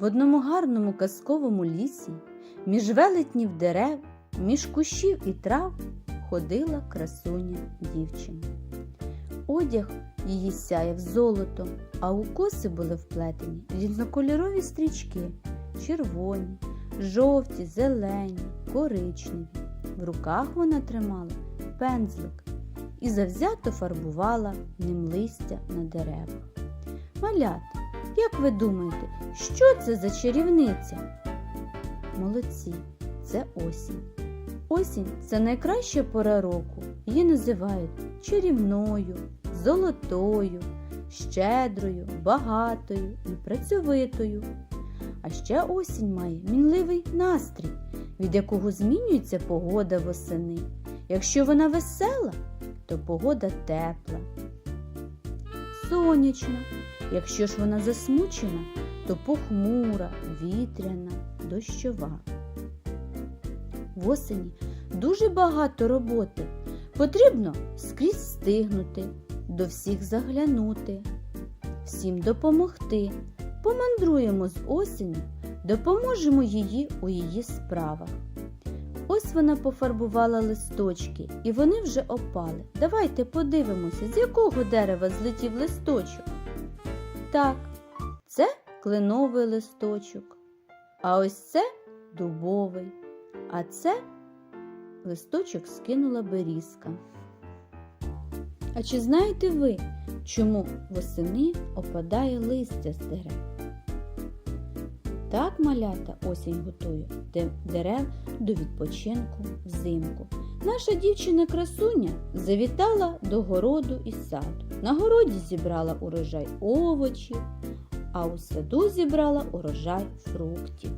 В одному гарному казковому лісі, між велетнів дерев, між кущів і трав ходила красуня дівчина. Одяг її сяяв золотом, а у коси були вплетені різнокольорові стрічки червоні, жовті, зелені, коричневі. В руках вона тримала пензлик і завзято фарбувала ним листя на деревах. Малята, як ви думаєте, що це за чарівниця? Молодці, це осінь. Осінь це найкраща пора року. Її називають чарівною, золотою, щедрою, багатою і працьовитою. А ще осінь має мінливий настрій, від якого змінюється погода восени. Якщо вона весела, то погода тепла, сонячна. Якщо ж вона засмучена, то похмура, вітряна, дощова. Восені дуже багато роботи. Потрібно скрізь встигнути, до всіх заглянути, всім допомогти. Помандруємо з осені, допоможемо її у її справах. Ось вона пофарбувала листочки, і вони вже опали. Давайте подивимося, з якого дерева злетів листочок. Так, це кленовий листочок, а ось це дубовий, а це листочок скинула берізка. А чи знаєте ви, чому восени опадає листя з дерев? Так малята осінь готує дерев до відпочинку взимку. Наша дівчина красуня завітала до городу і саду. На городі зібрала урожай овочів, а у саду зібрала урожай фруктів.